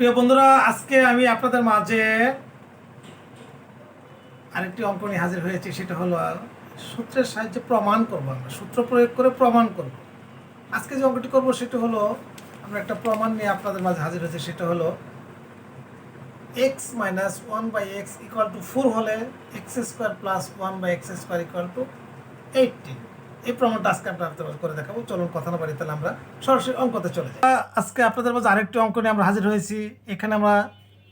প্রিয় বন্ধুরা, আজকে আমি আপনাদের মাঝে আরেকটি অঙ্ক নিয়ে হাজির হয়েছি, সেটা হলো সূত্রের সাহায্যে প্রমাণ করব আমরা। সূত্র প্রয়োগ করে প্রমাণ করব। আজকে যে অঙ্কটি করব, সেটা হলো আমরা একটা প্রমাণ নিয়ে আপনাদের মাঝে হাজির হয়েছি, সেটা হলো x minus one by x equal to four হলে x square plus one by x square equal to eighteen এই প্রমাণটা আজকে আপনাদের করে দেখাবো। চলুন কথা না বাড়ি তাহলে আমরা সরাসরি অঙ্কতে চলে যাই। আজকে আপনাদের মাঝে আরেকটি অঙ্ক নিয়ে আমরা হাজির হয়েছি। এখানে আমরা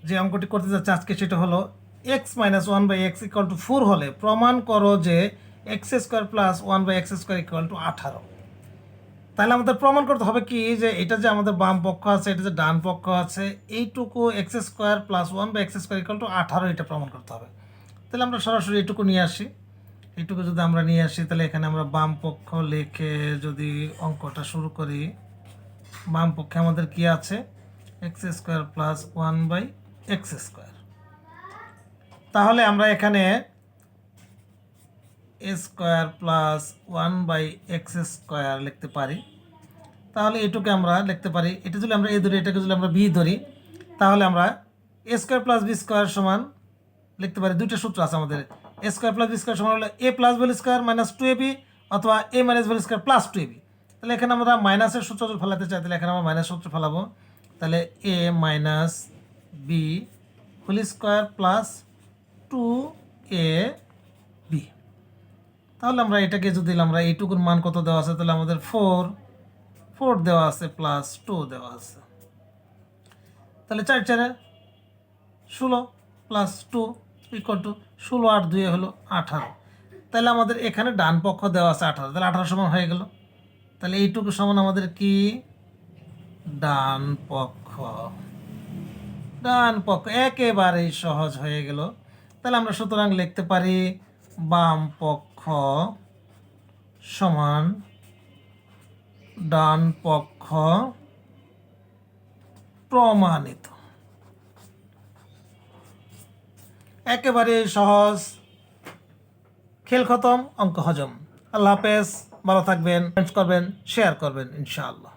যে অঙ্কটি করতে যাচ্ছি আজকে সেটা হলো x minus one by x equal to four হলে প্রমাণ করো যে x square plus one by x square equal to আঠারো। তাহলে আমাদের প্রমাণ করতে হবে কি? যে এটা যে আমাদের বাম পক্ষ আছে, এটা যে ডান পক্ষ আছে, এইটুকু x square plus one by x square equal to আঠারো এটা প্রমাণ করতে হবে। তাহলে আমরা সরাসরি এইটুকু নিয়ে আসি। এইটুকু যদি আমরা নিয়ে আসি, তাহলে এখানে আমরা বাম পক্ষ লিখে যদি অঙ্কটা শুরু করি, বাম পক্ষে আমাদের কি আছে? X square plus one by x square তাহলে আমরা এখানে a square plus one by x square লিখতে পারি। তাহলে এটুকে আমরা লিখতে পারি। এটা যদি আমরা এ ধরি, এটাকে যদি আমরা বি ধরি, তাহলে আমরা a square plus b square সমান লিখতে পারি। দুইটা সূত্র আছে আমাদের। A square plus b square সমান হলো a plus b square minus two a b অথবা a minus b square plus two a b তাহলে এখানে আমরা মাইনাসের সূত্র ফেলাতে চাই, তাহলে এখানে আমরা মাইনাস সূত্র ফেলাবো। তাহলে a minus b whole square plus two a b তাহলে আমরা এটাকে যদি আমরা এইটুকুর মান কত দেওয়া আছে, তাহলে আমাদের ফোর ফোর দেওয়া আছে প্লাস টু দেওয়া আছে। তাহলে চার চারে ষোলো প্লাস টু ইকুয়াল টু ষোলো আট দুয়ে হলো আঠারো। তাহলে আমাদের এখানে ডান পক্ষ দেওয়া আছে আঠারো। তাহলে আঠারো সমান হয়ে গেল। তাহলে এইটুকু সমান আমাদের কি? ডান পক্ষ। ডান পক্ষ একেবারেই সহজ হয়ে গেল। তাহলে আমরা সুতরাং লিখতে পারি বাম পক্ষ সমান ডান পক্ষ প্রমাণিত। একেবারে সহজ। খেল খতম অঙ্ক হজম। আল্লাহ হাফেজ। ভালো থাকবেন করবেন শেয়ার করবেন ইনশাআল্লাহ।